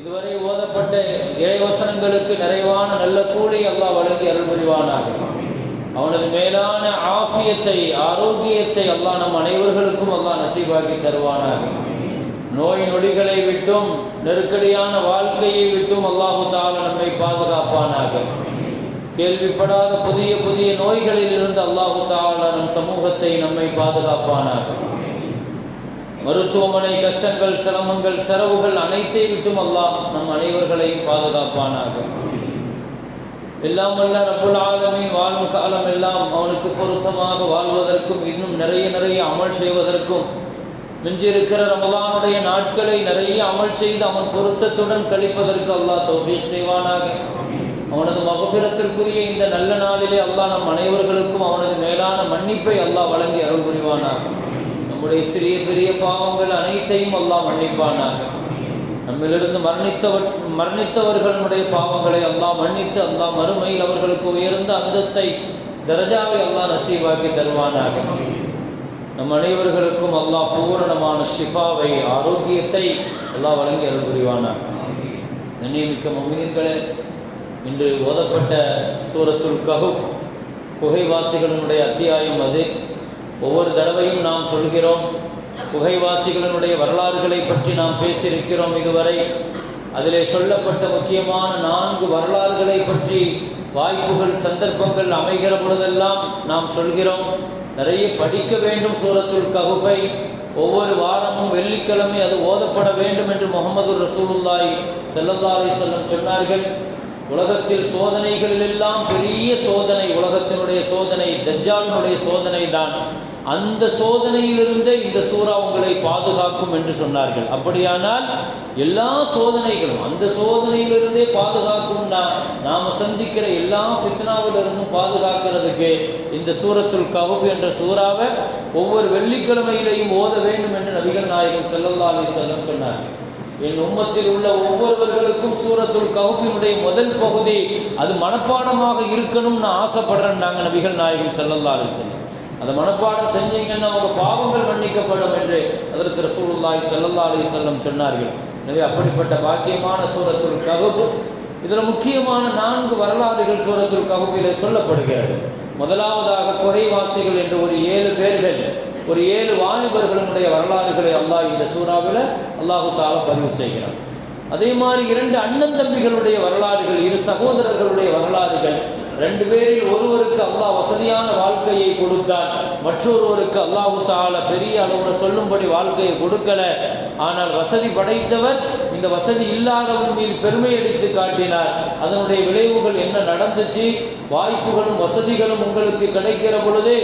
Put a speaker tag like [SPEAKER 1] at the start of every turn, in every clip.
[SPEAKER 1] இதுவரை ஓதப்பட்ட இறைவசனங்களுக்கு நிறைவான நல்ல கூலி அல்லாஹ் வழங்கி அருள் புரிவானாக. அவனது மேலான ஆஃபியத்தை ஆரோக்கியத்தை அல்லாஹ் நம் அனைவர்களுக்கும் அல்லாஹ் நசீபாக்கி தருவானாக. நோய் நொடிகளை விட்டும் நெருக்கடியான வாழ்க்கையை விட்டும் அல்லாஹு தாலா நம்மை பாதுகாப்பானாக. கேள்விப்படாத புதிய புதிய நோய்களில் இருந்து அல்லாஹு தாலா நம் சமூகத்தை நம்மை பாதுகாப்பானாக. மருத்துவமனை கஷ்டங்கள் சிரமங்கள் செலவுகள் அனைத்தை விட்டும் அல்லாஹ் நம் அனைவர்களையும் பாதுகாப்பானாக. எல்லாம் வல்ல ரப்புல் ஆலமீன் வாழும் காலம் எல்லாம் அவனுக்கு பொருத்தமாக வாழ்வதற்கும் இன்னும் நிறைய நிறைய அமல் செய்வதற்கும் மிஞ்சிருக்கிற ரமலானுடைய நாட்களை நிறைய அமல் செய்து அவன் பொருத்தத்துடன் கழிப்பதற்கு அல்லாஹ் தௌஃபீக் செய்வானாக. அவனது மகசிரத்திற்குரிய இந்த நல்ல நாளிலே அல்லாஹ் நம் அனைவர்களுக்கும் அவனது மேலான மன்னிப்பை அல்லாஹ் வழங்கி அருள் புரிவானாக. நம்முடைய சிறிய பெரிய பாவங்கள் அனைத்தையும் அல்லாஹ் மன்னிப்பானாக. நம்மிலிருந்து மரணித்தவர் மரணித்தவர்களுடைய பாவங்களை அல்லாஹ் மன்னித்து அல்லாஹ் மறுமையில் அவர்களுக்கு உயர்ந்த அந்தஸ்தை தரஜாவை அல்லாஹ் நசீவாக்கி தருவானாக. நம் அனைவர்களுக்கும் அல்லாஹ் பூரணமான ஷிஃபாவை ஆரோக்கியத்தை அல்லாஹ் வழங்கி அருள் புரிவானாக. கண்ணியமிக்க மம்மியங்களே இன்று ஓதப்பட்ட சூரத்துல் கஹுஃப் புகைவாசிகளினுடைய அத்தியாயம் அது. ஒவ்வொரு தடவையும் நாம் சொல்கிறோம் குகைவாசிகளினுடைய வரலாறுகளை பற்றி நாம் பேசியிருக்கிறோம் இதுவரை. அதிலே சொல்லப்பட்ட முக்கியமான நான்கு வரலாறுகளை பற்றி வாய்ப்புகள் சந்தர்ப்பங்கள் அமைகிற பொழுதெல்லாம் நாம் சொல்கிறோம். நிறைய படிக்க வேண்டும் சூரத்துல் ககுஃபை ஒவ்வொரு வாரமும் வெள்ளிக்கிழமை அது ஓதப்பட வேண்டும் என்று முகமது ரசூலுல்லாய் செல்லல்லா செல்லம் சொன்னார்கள். உலகத்தில் சோதனைகளில் எல்லாம் பெரிய சோதனை உலகத்தினுடைய சோதனை தஜ்ஜாலினுடைய சோதனை தான். அந்த சோதனையிலிருந்தே இந்த சூறா உங்களை பாதுகாக்கும் என்று சொன்னார்கள். அப்படியானால் எல்லா சோதனைகளும் அந்த சோதனையிலிருந்தே பாதுகாக்கும்னா நாம் சந்திக்கிற எல்லா ஃபித்னாவிலிருந்தும் பாதுகாக்கிறதுக்கு இந்த சூரத்துல் கவுஃப் என்ற சூறாவை ஒவ்வொரு வெள்ளிக்கிழமையிலையும் ஓத வேண்டும் என்று நபிகள் நாயகம் செல்லல்லாவை அலி செல்லம் சொன்னார்கள். என் உம்மத்தில் உள்ள ஒவ்வொருவர்களுக்கும் சூரத்துல் கவுஃபினுடைய முதல் பகுதி அது மனப்பாடமாக இருக்கணும்னு ஆசைப்படுறேன் நாங்கள் நபிகள் நாயகம் செல்லல்லாரு செல்லும் அந்த அதை மனப்பாடம் செஞ்சீங்கன்னா அவங்க பாவங்கள் மன்னிக்கப்படும் என்று அதற்கு ரசூலுல்லாஹி ஸல்லல்லாஹு அலைஹி சொன்னார்கள். எனவே அப்படிப்பட்ட பாக்கியமான சூரத்துல் கவுஃபு இதில் முக்கியமான நான்கு வரலாறுகள் சூரத்துல் கவுஃபிலே சொல்லப்படுகிறது. முதலாவதாக குறைவாசிகள் என்று ஒரு ஏழு பேர்கள் ஒரு ஏழு வாலிபர்களுடைய வரலாறுகளை அல்லாஹ் இந்த சூறாவில் அல்லாஹு தாலா பதிவு செய்கிறான். அதே மாதிரி இரண்டு அண்ணன் தம்பிகளுடைய வரலாறுகள் இரு சகோதரர்களுடைய வரலாறுகள் ரெண்டு பேரில் ஒருவருக்கு அல்லாஹ் வசதியான வாழ்க்கையை கொடுத்தான். மற்றொருவருக்கு அல்லாஹு தால பெரிய அளவில் சொல்லும்படி வாழ்க்கையை கொடுக்கல. ஆனால் வசதி படைத்தவர் இந்த வசதி இல்லாதவன் மீது பெருமை அடித்து காட்டினார். அதனுடைய விளைவுகள் என்ன நடந்துச்சு? வாய்ப்புகளும் வசதிகளும் உங்களுக்கு கிடைக்கிற பொழுது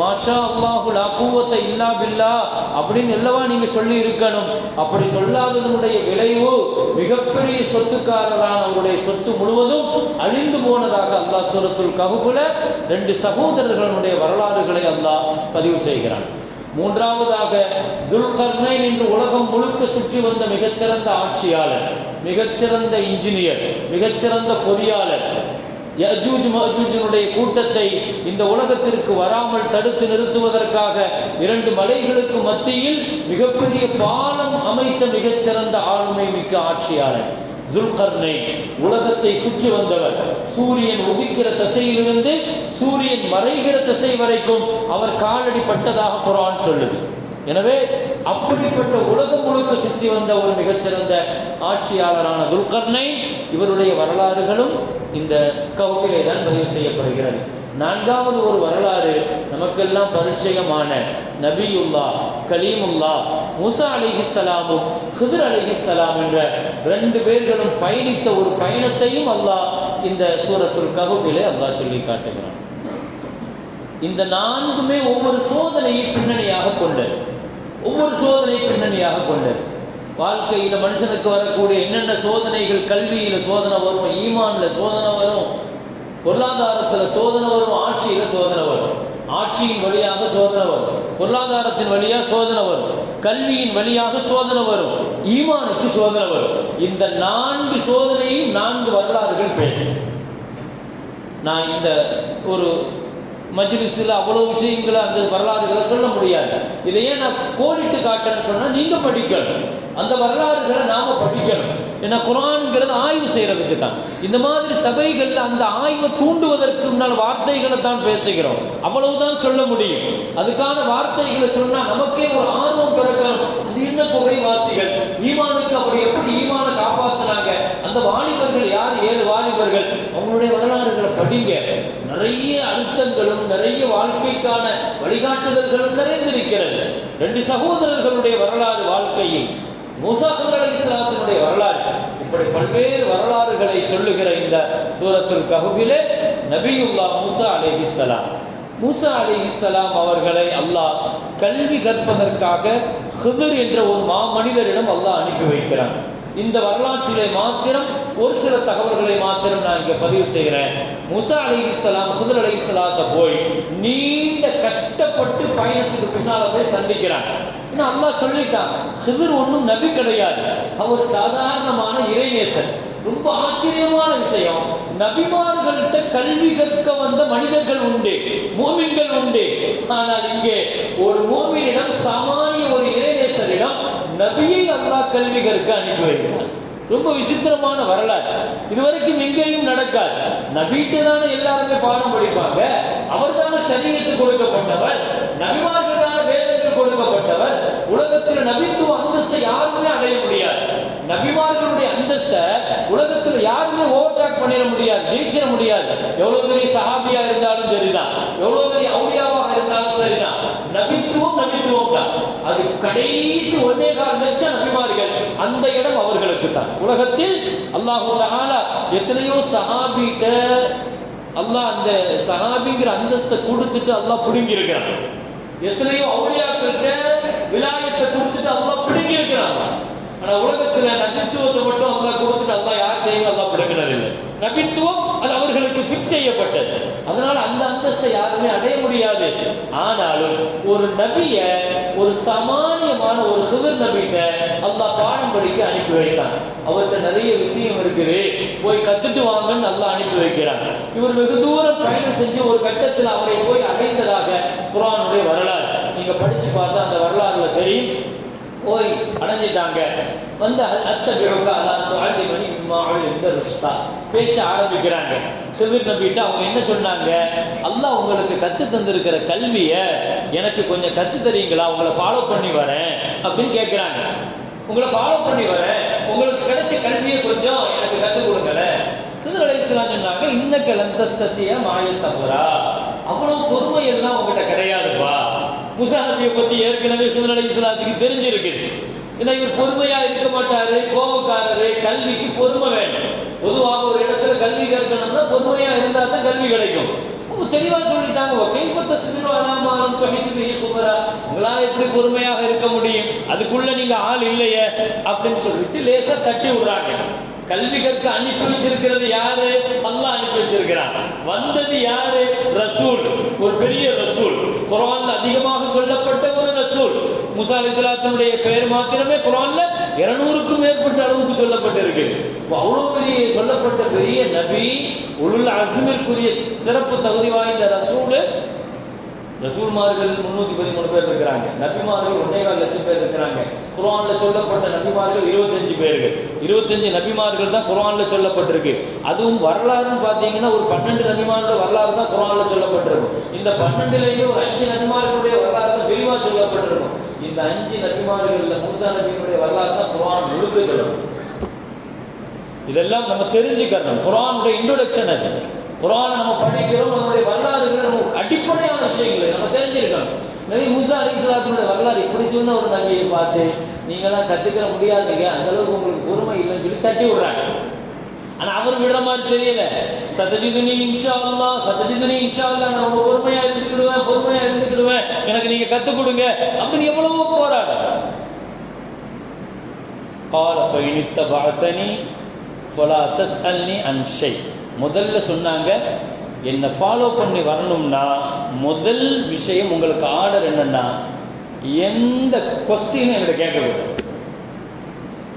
[SPEAKER 1] மாஷா அல்லாஹுல் அப்பூவத்தை இல்லா பில்லா அப்படின்னு எல்லவா நீங்க சொல்லி இருக்கணும். அப்படி சொல்லாததனுடைய விளைவு மிகப்பெரிய சொத்துக்காரரான அவருடைய சொத்து முழுவதும் அழிந்து போனதாக அல்லாஹ் சூரத்துல் கஹுஃபுல ரெண்டு சகோதரர்களுடைய வரலாறுகளை அல்லாஹ் பதிவு செய்கிறான். மூன்றாவதாக துல்கர்னைன் என்று உலகம் முழுக்க சுற்றி வந்த மிகச்சிறந்த ஆட்சியாளர் மிகச்சிறந்த இன்ஜினியர் மிகச்சிறந்த பொறியாளர் யஜூஜ் மஜூஜினுடைய கூட்டத்தை இந்த உலகத்திற்கு வராமல் தடுத்து நிறுத்துவதற்காக இரண்டு மலைகளுக்கு மத்தியில் மிகப்பெரிய பாலம் அமைத்த மிகச்சிறந்த ஆளுமை மிக்க ஆட்சியாளர் துல்கர்னே உலகத்தை சுற்றி வந்தவர். சூரியன் உதிக்கிற திசையிலிருந்து சூரியன் மறைகிற திசை வரைக்கும் அவர் காலடி பட்டதாக குரான் சொல்லுது. எனவே அப்படிப்பட்ட உலகம் முழுக்க சுற்றி வந்த ஒரு மிகச்சிறந்த ஆட்சியாளரான துல்கர்னை இவருடைய வரலாறுகளும் இந்த கவுகிலே தான் பதிவு செய்யப்படுகிறது. நான்காவது ஒரு வரலாறு நமக்கெல்லாம் பரிச்சயமான நபியுல்லா கலீமுல்லா முசா அலிஹிஸ்லாமும் ஹிதர் அலிஹிஸ்லாம் என்ற ரெண்டு பேர்களும் பயணித்த ஒரு பயணத்தையும் அல்லாஹ் இந்த சூரத்துல் ககுஃபிலே அல்லாஹ் சொல்லி காட்டுகிறான். இந்த நான்குமே ஒவ்வொரு சோதனையை பின்னணியாக கொண்டது. ஒவ்வொரு சோதனை பின்னணியாக கொண்டது. வாழ்க்கையில் மனுஷனுக்கு வரக்கூடிய என்னென்ன சோதனைகள் கல்வியில் சோதனை வரும் ஈமான்ல சோதனை வரும் பொருளாதாரத்தில் சோதனை வரும் ஆட்சியில் சோதனை வரும். ஆட்சியின் வழியாக சோதனை வரும். பொருளாதாரத்தின் வழியாக சோதனை வரும். கல்வியின் வழியாக சோதனை வரும். ஈமானுக்கு சோதனை வரும். இந்த நான்கு சோதனையும் நான்கு வரலாறுகள் பேசும். நான் இந்த ஒரு மஜ்லிஸில் அவ்வளோ விஷயங்களை அந்த வரலாறுகளை சொல்ல முடியாது. இதையே நான் கோடிட்டு காட்டேன்னு சொன்னால் நீங்கள் படிக்கணும். அந்த வரலாறுகளை நாம் படிக்கணும். ஏன்னா குரானுங்கிறது ஆய்வு செய்கிறதுக்கு தான். இந்த மாதிரி சபைகளில் அந்த ஆய்வை தூண்டுவதற்கு முன்னால் வார்த்தைகளை தான் பேசுகிறோம். அவ்வளவுதான் சொல்ல முடியும். அதுக்கான வார்த்தைகளை சொன்னால் நமக்கே ஒரு ஆர்வம் பிறக்கணும் அது என்ன புகைவாசிகள் ஈமானுக்கு அவர் எப்படி ஈமான காப்பாற்றினாங்க அந்த வாலிபர்கள் யார்? ஏழு வாலிபர்கள். அவங்களுடைய வரலாறுகளை படிங்க. நிறைய அழுத்தங்களும் நிறைய வாழ்க்கைக்கான வழிகாட்டுதல்களும் நிறைந்திருக்கிறது. ரெண்டு சகோதரர்களுடைய வரலாறு வாழ்க்கையில். மூசா அலை இஸ்லாத்தினுடைய வரலாறு. இப்படி பல்வேறு வரலாறுகளை சொல்லுகிற இந்த சூரத்துல் கஹுவிலே நபியுல்லா மூசா அலைஹிஸ்ஸலாம் மூசா அலைஹிஸ்ஸலாம் அவர்களை அல்லாஹ் கல்வி கற்பதற்காக ஹிதர் என்ற ஒரு மா மனிதரிடம் அல்லாஹ் அனுப்பி வைக்கிறான். இந்த வரலாற்றிலே மாத்திரம் ஒரு சில தகவல்களை மாத்திரம் நான் இங்கே பதிவு செய்கிறேன். முசா அலி இஸ்லாம் ஹுதர் அலி இஸ்லாத்தை போய் நீண்ட கஷ்டப்பட்டு பயணத்துக்கு பின்னால போய் சந்திக்கிறாங்க. ஏன்னா அல்லாஹ் சொல்லிட்டான் ஹிதர் ஒன்றும் நபி கிடையாது. அவர் சாதாரணமான இறைநேசன். ரொம்ப ஆச்சரியமான விஷயம். நபிமார்கள்ட்ட கல்வி கற்க வந்த மனிதர்கள் உண்டு மோமின்கள் உண்டு. ஆனால் இங்கே ஒரு மோமினிடம் சாமானிய ஒரு இறைநேசரிடம் நபியை அல்லாஹ் கல்வி கற்க அனுப்பி வைத்தார். ரொம்ப விசித்திரமான வரலாறு. இதுவரைக்கும் எங்கேயும் நடக்காது. நபீட்டு தானே எல்லாருமே பாடம் படிப்பாங்க. அவர் தானே சரீரத்துக்கு கொடுக்கப்பட்டவர். நபிமார்கள் தானே வேதங்கள் கொடுக்கப்பட்டவர். உலகத்தில் நபித்துவ அந்தஸ்தை யாருமே அடைய முடியாது. நபிமார்களுடைய அந்தஸ்தை உலகத்தில் யாருமே ஓவர்டாக் பண்ணிட முடியாது ஜெயிச்சிட முடியாது. எவ்வளவு பெரிய சஹாபியா இருந்தாலும் சரிதான். எவ்வளவு பெரிய அவுளியாவாக நபித்துவம் நபித்துவம் தான். அது கடைசி ஒன்னே கால் லட்சம் நபிமார்கள் அந்த இடம் அவர்களுக்கு தான். உலகத்தில் அல்லாஹு தகாலா எத்தனையோ சஹாபிட்ட அல்லாஹ் அந்த சஹாபிங்கிற அந்தஸ்தை கொடுத்துட்டு அல்லாஹ் பிடுங்கியிருக்கிறான். எத்தனையோ அவுளியாக்கிட்ட விலாயத்தை கொடுத்துட்டு அல்லாஹ் பிடுங்கியிருக்கிறான். ஆனா உலகத்துல நபித்துவத்தை மட்டும் அல்லாஹ் கொடுத்துட்டு அல்லாஹ் யார்கிட்டையும் அல்லாஹ் பிடுங்கினர் இல்லை நபித்துவம் அது அவர்களுக்கு ஃபிக்ஸ் செய்யப்பட்டது. அதனால் அந்த அந்தஸ்தை யாருமே அடைய முடியாது. ஆனாலும் ஒரு நபிய ஒரு சமானியமான ஒரு சுதர் நபிட்ட அல்லாஹ் பாடம் படிக்க அனுப்பி வைத்தான். அவர்கிட்ட நிறைய விஷயம் இருக்குது. போய் கத்துட்டு வாங்கன்னு நல்லா அனுப்பி வைக்கிறான். இவர் வெகு தூரம் பயணம் செஞ்சு ஒரு கட்டத்தில் அவரை போய் அடைந்ததாக குரானுடைய வரலாறு. நீங்க படிச்சு பார்த்தா அந்த வரலாறுல தெரியும். போய் அடைஞ்சிட்டாங்க. வந்து அத்த பிறகு ஆண்டி மணி இம்மாவில் இந்த ருஷ்தா. பேச்ச ஆரம்பிக்கிறாங்க. சிறுவர் நம்பிட்டு அவங்க என்ன சொன்னாங்க? அல்லாஹ் உங்களுக்கு கற்று தந்திருக்கிற கல்வியை எனக்கு கொஞ்சம் கற்று தரீங்களா? உங்களை ஃபாலோ பண்ணி வரேன். அப்படின்னு கேட்குறாங்க உங்களை ஃபாலோ பண்ணி வரேன். உங்களுக்கு கிடைச்ச கல்வியை கொஞ்சம் எனக்கு கற்றுக் கொடுங்களேன். சிதர் அலைஹிஸ்ஸலாம் சொன்னாங்க இன்னக்க லந்தஸ்தத்திய மாய சபரா அவ்வளோ பொறுமை எல்லாம் உங்ககிட்ட கிடையாதுப்பா. முசா பத்தி ஏற்கனவே சிதர் இஸ்லாத்துக்கு தெரிஞ்சிருக்கு. ஏன்னா இவர் பொறுமையா இருக்க மாட்டாரு கோபக்காரரு கல்விக்கு பொறுமை வேணும் பொதுவாக ஒரு இடத்துல கல்வி கற்கணும்னா பொறுமையா இருந்தா தான் கல்வி கிடைக்கும். தெளிவா சொல்லிட்டாங்க ஓகே இப்ப தஸ்மீர் அலாமானம் தொகைத்து குமரா உங்களால் எப்படி பொறுமையாக இருக்க முடியும்? அதுக்குள்ள நீங்க ஆள் இல்லையே அப்படின்னு சொல்லிட்டு லேசா தட்டி விடுறாங்க. கல்வி கற்க அனுப்பி வச்சிருக்கிறது யாரு? அல்லாஹ் அனுப்பி வச்சிருக்கிறான். வந்தது யாரு? ரசூல். ஒரு பெரிய ரசூல். குரான்ல அதிகமாக சொல்லப்பட்ட ஒரு ரசூல். முசா அலிஸ்லாத்தினுடைய பெயர் மாத்திரமே குரான்ல இருநூறுக்கும் மேற்பட்ட அளவுக்கு சொல்லப்பட்டிருக்கு. அவ்வளவு பெரிய சொல்லப்பட்ட பெரிய நபி உள்ள அசுமிற்குரிய சிறப்பு தகுதி வாய்ந்த ரசூல் ரசூல்மார்கள் முன்னூத்தி பதிமூணு பேர் இருக்கிறாங்க. நபிமார்கள் ஒன்னேகால் லட்சம் பேர் இருக்கிறாங்க. குரான்ல சொல்லப்பட்ட நபிமார்கள் இருபத்தஞ்சு பேர்கள். இருபத்தஞ்சு நபிமார்கள் தான் குரான்ல சொல்லப்பட்டிருக்கு. அதுவும் வரலாறுன்னு பார்த்தீங்கன்னா ஒரு பன்னெண்டு நபிமாரோட வரலாறு தான் குரான்ல சொல்லப்பட்டிருக்கும். இந்த பன்னெண்டுலேயுமே ஒரு அஞ்சு நபிமார்களுடைய வரலாறு தான் விரிவாக சொல்லப்பட்டிருக்கும். இந்த அஞ்சு நபிமார்கள்ல மூசா நபியினுடைய வரலாறு தான் குரான் முழுக்க சொல்லணும் இதெல்லாம் நம்ம தெரிஞ்சுக்கணும். குரானுடைய இன்ட்ரோடக்ஷன் அது. குரான் நம்ம படிக்கிறோம் நம்மளுடைய வரலாறுகள் நம்ம அடிப்படையான விஷயங்களை நம்ம தெரிஞ்சிருக்கணும் நபி மூசா அலிஸ்லாத்தினுடைய வரலாறு இப்படி சொன்ன ஒரு நபியை பார்த்து நீங்களாம் கத்துக்கிற முடியாதுங்க அந்த அளவுக்கு உங்களுக்கு பொறுமை இல்லைன்னு சொல்லி தட்டி விடுறாங்க ஆனா அவர் விடுற மாதிரி தெரியல சத்தஜிதுனி இன்ஷா அல்லாஹ் சத்தஜிதுனி இன்ஷா அல்லாஹ் நான் ரொம்ப பொறுமையா இருந்துக்கிடுவேன் பொறுமையா இருந்துக்கிடுவேன் எனக்கு நீங்க கத்துக் கொடுங்க அப்படின்னு எவ்வளவோ போறாரு قال فإن اتبعتني فلا تسألني عن شيء முதல்ல சொன்னாங்க என்னை ஃபாலோ பண்ணி வரணும்னா முதல் விஷயம் உங்களுக்கு ஆர்டர் என்னென்னா எந்த கொஸ்டினும் என்கிட்ட கேட்கக்கூடாது.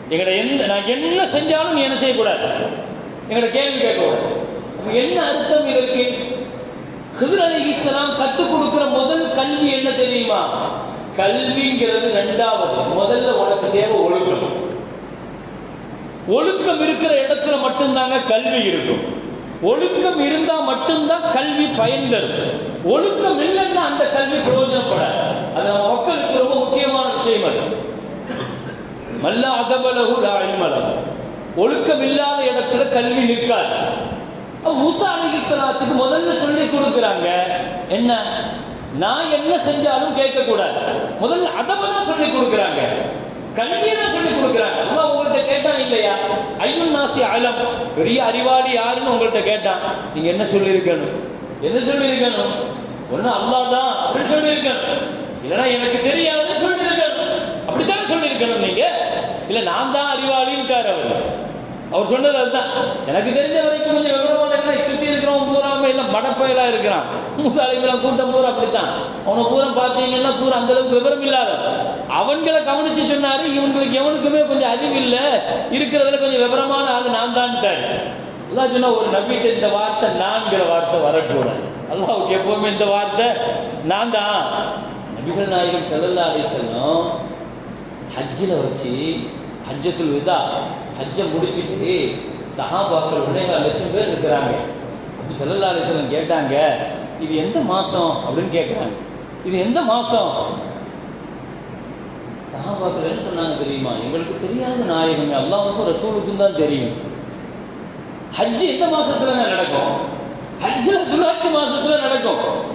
[SPEAKER 1] எங்கட எந்த நான் என்ன செஞ்சாலும் நீ என்ன செய்யக்கூடாது. எங்கட கேள்வி கேட்கக்கூடாது. என்ன அர்த்தம் இதற்கு? ஹிதர் அலி இஸ்லாம் கற்றுக் கொடுக்குற முதல் கல்வி என்ன தெரியுமா? கல்விங்கிறது ரெண்டாவது. முதல்ல உனக்கு தேவை ஒழுக்கம். ஒழுக்கம் இருக்கிற இடத்துல மட்டும்தாங்க கல்வி இருக்கும். ஒழுக்கம் இருந்தா மட்டும்தான் கல்வி பயன் தரும். ஒழுக்கம் இல்லைன்னா அந்த கல்வி பிரயோஜனப்படாது. அது நம்ம மக்களுக்கு ரொம்ப முக்கியமான விஷயம் அது. மல்ல அதபலகு லா ஒழுக்கம் இல்லாத இடத்துல கல்வி நிற்காது. அப்ப மூசா அலிஸ்லாத்துக்கு முதல்ல சொல்லி கொடுக்குறாங்க என்ன? நான் என்ன செஞ்சாலும் கேட்கக்கூடாது. முதல்ல அதவை தான் சொல்லி கொடுக்குறாங்க. கல்வியை சொல்லி கொடுக்குறாங்க. அல்லாஹ் உங்கள்கிட்ட கேட்டான் இல்லையா? ஐயன் நாசி அலம். பெரிய அறிவாளி யாருன்னு உங்கள்கிட்ட கேட்டான். நீங்க என்ன சொல்லியிருக்கணும்? என்ன சொல்லியிருக்கணும்? ஒன்று அல்லாஹ் தான். அப்படின்னு சொல்லியிருக்கணும். இல்லைன்னா எனக்கு தெரியாதுன்னு சொல்லியிருக்கணும். அப்படித்தானே சொல்லியிருக்கணும் நீங்க? இல்ல நான் தான் அறிவாளின்ட்டார் அவர். அவர் சொன்னது அதுதான். எனக்கு தெரிஞ்ச வரைக்கும் கொஞ்சம் விவரமான சுற்றி இருக்கிறவன் பூராம எல்லாம் மடப்பயலாக இருக்கிறான். மூசாலிகளாம் கூட்டம் பூரா அப்படித்தான். அவனை பூரா பார்த்தீங்கன்னா பூரா அந்தளவுக்கு விவரம் இல்லாத அவன்களை கவனிச்சு சொன்னாரு இவங்களுக்கு எவனுக்குமே கொஞ்சம் அறிவு இல்லை இருக்கிறதுல கொஞ்சம் விவரமான ஆளு நான் தான்ட்டாரு அல்லாஹ் சொன்னா ஒரு நபிட்ட இந்த வார்த்தை நான்கிற வார்த்தை வரக்கூடாது. அல்லாஹ்வுக்கு எப்பவுமே இந்த வார்த்தை நான் தான். நபிகள் நாயகம் செல்லல்லா அலைஹி ஹஜ்ஜில் வச்சு ஹஜ்ஜத்துல் விதா ஹஜ்ஜை முடிச்சுட்டு சஹாபாக்கள் ஒன்றேகால் லட்சம் பேர் இருக்கிறாங்க. அப்படி செல்லல்லா அலைஹி கேட்டாங்க இது எந்த மாதம் அப்படின்னு கேட்குறாங்க இது எந்த மாதம் சஹாபாக்கள் என்ன சொன்னாங்க தெரியுமா? எங்களுக்கு தெரியாத நாயகமே அல்லாவுக்கும் ரசூலுக்கும் தான் தெரியும். ஹஜ் எந்த மாசத்துல நடக்கும்? ஹஜ்ஜு துலாத்து மாசத்துல நடக்கும்.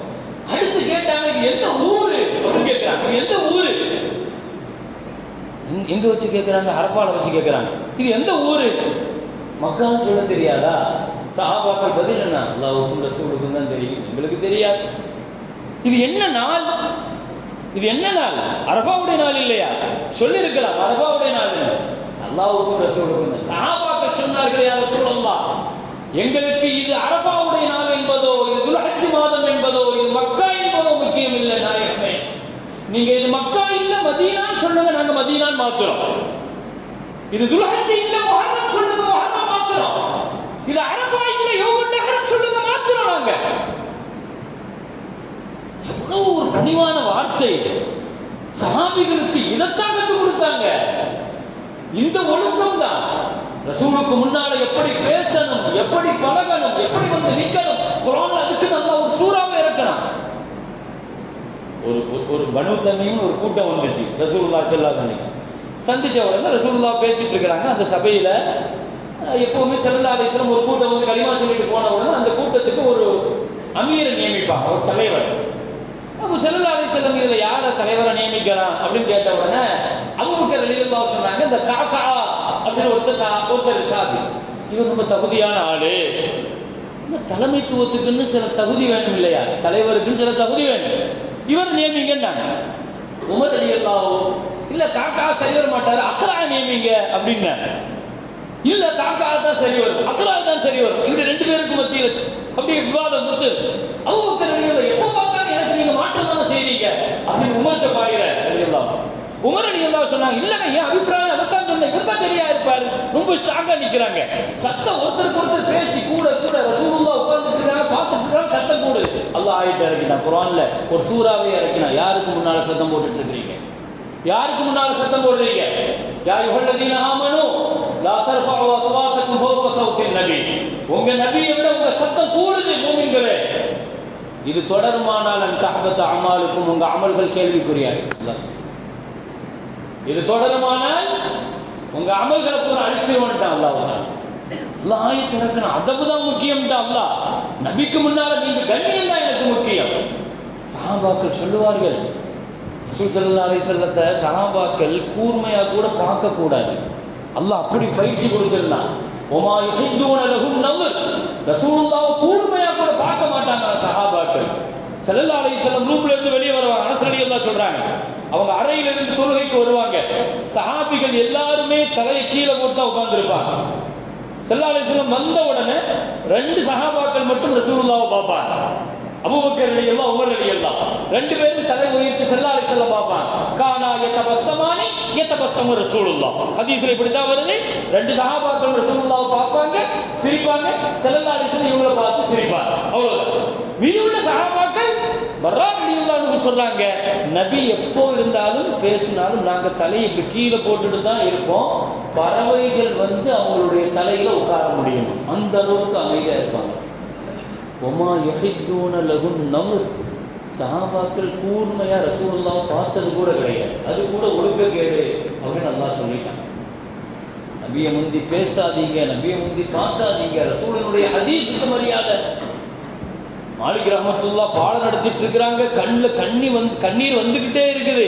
[SPEAKER 1] அடுத்து கேட்டாங்க எந்த ஊரு? அப்படின்னு கேட்கிறாங்க எந்த ஊரு? எங்க- வச்சு கேட்கிறாங்க அரஃபால வச்சு கேட்கிறாங்க இது எந்த ஊரு? மக்கான்னு சொல்ல தெரியாதா? சஹாபாக்கள் பதில் என்ன? அல்லாவுக்கும் ரசூலுக்கும் தான் தெரியும். எங்களுக்கு தெரியாது. இது என்ன நாள்? இது என்ன நாள்? அரஃபாவுடைய நாள் இல்லையா? சொல்லியிருக்கலாம் அரபாவுடைய நாள் அல்லாவுக்கும் ரசூலுக்கும் தான். சஹாபாக்கள் சொன்னார்கள் யார் சொல்லலாம் எங்களுக்கு இது அரபாவுடைய நாள் என்பதோ இது துல்ஹஜ் மாதம் என்பதோ இது மக்கா என்பதோ முக்கியம் இல்லை நாயகமே. நீங்க இது மக்கா இல்ல மதீனான்னு சொல்லுங்க நாங்க மதீனான் மாத்துறோம். இது துலஹஜ் இல்ல முஹர்ரம் சொல்லுங்க முஹர்ரம் மாத்துறோம். இது அரஃபா இல்ல யோகன் நகரம் சொல்லுங்க மாத்துறோம் நாங்க. எவ்வளவு ஒரு பணிவான வார்த்தை சஹாபிகளுக்கு இதைத்தான் கற்றுக் கொடுத்தாங்க. இந்த ஒழுக்கம் தான் ரசூலுக்கு முன்னால எப்படி பேசணும் எப்படி பழகணும் எப்படி வந்து நிக்கணும் குரான் அதுக்கு நல்லா ஒரு சூறாவை இறக்கணும். ஒரு ஒரு பனு தண்ணியும் ஒரு கூட்டம் வந்துச்சு ரசூல்லா செல்லா அலைஹி வஸல்லம். சந்திச்ச உடனே பேசிட்டு இருக்கிறாங்க. அந்த சபையில எப்பவுமே செல்லா அலிஸ்லம் ஒரு கூட்டம் வந்து களிமா சொல்லிட்டு போன உடனே அந்த கூட்டத்துக்கு ஒரு அமீரை நியமிப்பாங்க ஒரு தலைவர். ஸல்லல்லாஹு அலைஹி வஸல்லம் தலைவரை நியமிக்கலாம் அப்படின்னு கேட்ட உடனே அவருக்கு ரலியல்லாஹு சொன்னாங்க இந்த காக்கா அப்படின்னு ஒருத்தர் சா ஒருத்தர் சாதி இது ரொம்ப தகுதியான ஆளு. இந்த தலைமைத்துவத்துக்குன்னு சில தகுதி வேணும் இல்லையா? தலைவருக்குன்னு சில தகுதி வேணும் இவர் நியமிங்கன்னாங்க. உமர் அலியல்லாவோ இல்ல காக்கா சரி வர மாட்டாரு அக்கரா நியமிங்க அப்படின்னாங்க இல்ல காக்கா தான் சரி வரும் அக்கரா தான் சரி வரும். இப்படி ரெண்டு பேருக்கு மத்தியில் அப்படி விவாதம் கொடுத்து அவங்க எப்ப மாற்றம் தானே செய்றீங்க அப்படின்னு உமர்கிட்ட பாயிர அலி உமர் அலி சொன்னாங்க இல்லங்க என் அபிப்பிராயம் அதைத்தான் சொன்னேன். இவர் தெரியா இருப்பாரு. ரொம்ப ஸ்ட்ராங்கா நிக்கிறாங்க. சத்தம் ஒருத்தருக்கு ஒருத்தர் பேச்சு கூட கூட ரசூலுல்லா உட்கார்ந்து இருக்காங்க பார்த்துட்டு இருக்காங்க சத்தம் கூடு அல்லாஹ் ஆயத்தை இறக்கினான் குரான்ல ஒரு சூறாவே இறக்கினான் யாருக்கு முன்னால சத்தம் போட்டுட்டு இருக்கிறீங்க? யாருக்கு முன்னால சத்தம் போடுறீங்க? யா யுஹல்லதீன ஆமனு லா தர்ஃபஉ அஸ்வாத்தக்கும் ஃபௌக நபி. உங்க நபியை விட உங்க சத்தம் கூடுது மூமின்களே. இது தொடருமானால் அன் தஹபத்த அமாலுக்கும் உங்க அமல்கள் கேள்விக்குரியாது இது தொடருமானால் உங்க அமல்களை பூரா அழிச்சிருவான்ட்டான் அல்லாஹ் அல்லாஹ் ஆயத்து இறக்கணும் அதவு தான் முக்கியம்டா அல்லாஹ். நபிக்கு முன்னால நீங்க கண்ணியம் தான் எனக்கு முக்கியம். சஹாபாக்கள் சொல்லுவார்கள். ரசூல் ஸல்லல்லாஹு அலைஹி சஹாபாக்கள் கூர்மையா கூட பார்க்கக்கூடாது அல்லாஹ் அப்படி பயிற்சி கொடுத்திருந்தான். ஒமா யுஹித்துன லஹும் நவர் ரசூலுல்லாஹ் கூட பார்க்க மாட்டாங்க சஹாபாக்கள் செல்லல்லா அலைஹி ரூம்ல இருந்து வெளியே வருவாங்க. அனஸ் எல்லாம் சொல்றாங்க. அவங்க அறையில இருந்து தொழுகைக்கு வருவாங்க. சஹாபிகள் எல்லாருமே தலையை கீழே போட்டு உட்கார்ந்திருப்பாங்க. செல்லா அலைஹி வந்த உடனே ரெண்டு சஹாபாக்கள் மட்டும் ரசூலுல்லாஹ்வை பார்ப்பாங்க. அபூபக்கர் ரலியல்லாஹு உமர் ரலியல்லாஹு ரெண்டு பேரும் தலை உயர்த்தி ஸல்லல்லாஹு அலைஹி வஸல்லம் பார்ப்பாங்க. கானா யதபஸ்ஸமானி யதபஸ்ஸமு ரசூலுல்லாஹ். ஹதீஸ்ல இப்படி தான் வருது. ரெண்டு சஹாபாக்கள் ரசூலுல்லாஹ்வை பார்ப்பாங்க சிரிப்பாங்க. ஸல்லல்லாஹு அலைஹி வஸல்லம் இவங்களை பார்த்து சிரிப்பாங்க. அவ்வளவுதான். மீதி உள்ள சஹாபாக்கள் பர்ராடியுல்லான்னு சொல்றாங்க நபி எப்போ இருந்தாலும் பேசினாலும் நாங்க தலையை இப்படி கீழே போட்டுட்டு தான் இருப்போம். பறவைகள் வந்து அவங்களுடைய தலையில உட்கார முடியும். அந்த அளவுக்கு அமைதியா இருப்பாங்க. ஒமா யொஹித்தூன லகுன் நவர் சஹாபாக்கள் கூர்மையாக ரசூல்லாம் பார்த்தது கூட கிடையாது. அது கூட ஒழுக்க கேடு அப்படின்னு நல்லா சொல்லிட்டான். நபியை முந்தி பேசாதீங்க நபியை முந்தி பார்க்காதீங்க ரசூலனுடைய ஹதீஸுக்கு மரியாதை. மாலிக் ரஹமத்துல்லா பாடம் நடத்திட்டு இருக்கிறாங்க. கண்ணில் கண்ணி வந்து கண்ணீர் வந்துக்கிட்டே இருக்குது.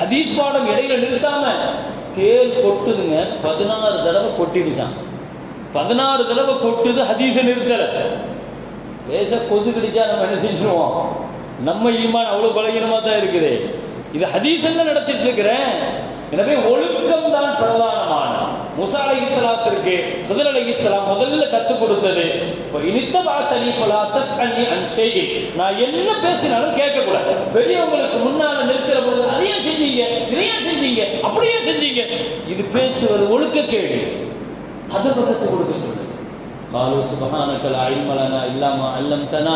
[SPEAKER 1] ஹதீஸ் பாடம் இடையில நிறுத்தாம தேல் கொட்டுதுங்க. பதினாறு தடவை கொட்டிடுச்சான் பதினாறு தடவை கொட்டுது ஹதீஸை நிறுத்தலை. லேசா கொசு கடிச்சா நம்ம என்ன செஞ்சுருவோம்? நம்ம ஈமான் அவ்வளோ பலகீனமாக தான் இருக்குது. இது ஹதீஸெல்லாம் நடத்திட்டு இருக்கிறேன் எனவே ஒழுக்கம் தான் பிரதானமான. முசா அலை இஸ்லாத்திற்கு சுதர் அலை இஸ்லாம் முதல்ல கற்றுக் கொடுத்தது. இனித்த பார்த்தனி ஃபலா தஸ்அல்னி அன் ஷைஇன் நான் என்ன பேசினாலும் கேட்கக்கூடாது. பெரியவங்களுக்கு முன்னால் நிறுத்துற பொழுது அதையும் செஞ்சீங்க இதையும் செஞ்சீங்க அப்படியே செஞ்சீங்க. இது பேசுவது ஒழுக்கக்கேடு அதை கற்றுக் கொடுக்க சொல்லுங்க காலு சுபஹானக்கல் அழிமலனா இல்லாமல் அல்லம்தனா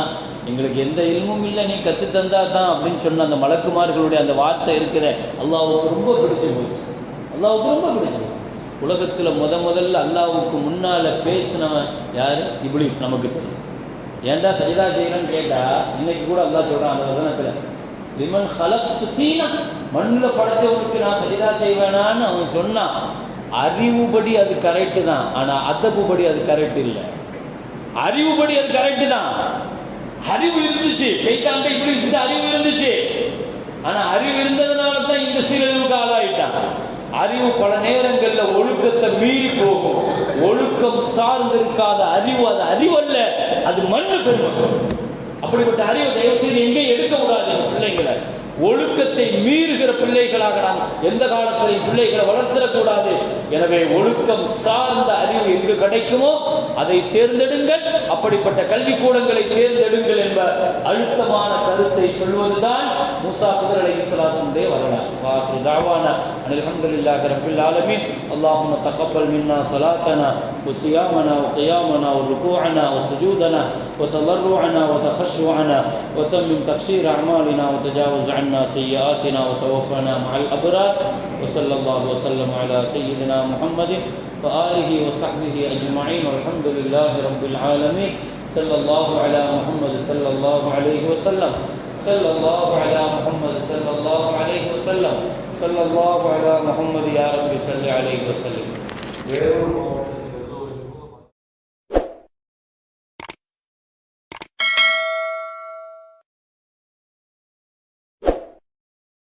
[SPEAKER 1] எங்களுக்கு எந்த இல்மும் இல்லை நீ கற்று தந்தா தான் அப்படின்னு சொன்ன அந்த மலக்குமார்களுடைய அந்த வார்த்தை இருக்கிற அல்லாவுக்கு ரொம்ப பிடிச்சு போச்சு. அல்லாவுக்கு ரொம்ப பிடிச்சு போச்சு. உலகத்தில் முத முதல்ல அல்லாவுக்கு முன்னால் பேசினவன் யார்? இப்ளீஸ் நமக்கு தெரியும். ஏன்டா சரிதா செய்யணும்னு கேட்டால் இன்னைக்கு கூட அல்லாஹ் சொல்கிறான் அந்த வசனத்தில் லிமன் ஹலத்து தீனா மண்ணில் படைச்சவனுக்கு நான் சரிதா செய்வேனான்னு அவன் சொன்னான். அறிவுபடி அது கரெக்டு தான். ஆனால் அதப்புபடி அது கரெக்ட் இல்லை. அறிவுபடி அது கரெக்டு தான். அறிவு இருந்துச்சு. சைத்தாண்ட இப்படி அறிவு இருந்துச்சு. ஆனால் அறிவு இருந்ததுனால தான் இந்த சீரழிவுக்கு ஆளாயிட்டான். அறிவு பல நேரங்களில் ஒழுக்கத்தை மீறி போகும். ஒழுக்கம் சார்ந்திருக்காத அறிவு அது அறிவல்ல. அது மண்ணு பெருமக்கள். அப்படிப்பட்ட அறிவை தயவு செய்து எங்கேயும் எடுக்க கூடாது பிள்ளைங்களை. ஒழுக்கத்தை மீறுகிற பிள்ளைகளாக நாம் எந்த காலத்திலையும் பிள்ளைகளை வளர்த்திடக்கூடாது எனவே ஒழுக்கம் சார்ந்த அறிவு எங்கு கிடைக்குமோ அதை தேர்ந்தெடுங்கள் அப்படிப்பட்ட கல்விக்கூடங்களை தேர்ந்தெடுங்கள் என்ற அழுத்தமான கருத்தை சொல்வதுதான் மூசா சுதர் அலை இஸ்லாத்தினுடைய வரலாறு வாசு தாவான அல்ஹம்துலில்லாஹி ரப்பில் ஆலமீன் اللهم تقبل منا صلاتنا وصيامنا وقيامنا وركوعنا وسجودنا وتضرعنا وتخشعنا وتمم تقصير أعمالنا وتجاوز عنا سيئاتنا وتوفنا مع الأبرار وصلى الله وسلم على سيدنا محمد وآله وصحبه أجمعين والحمد لله رب العالمين. صلى الله على محمد صلى الله عليه وسلم. صلى الله على محمد صلى الله عليه وسلم. صلى الله على محمد يا رب صل عليه وسلم.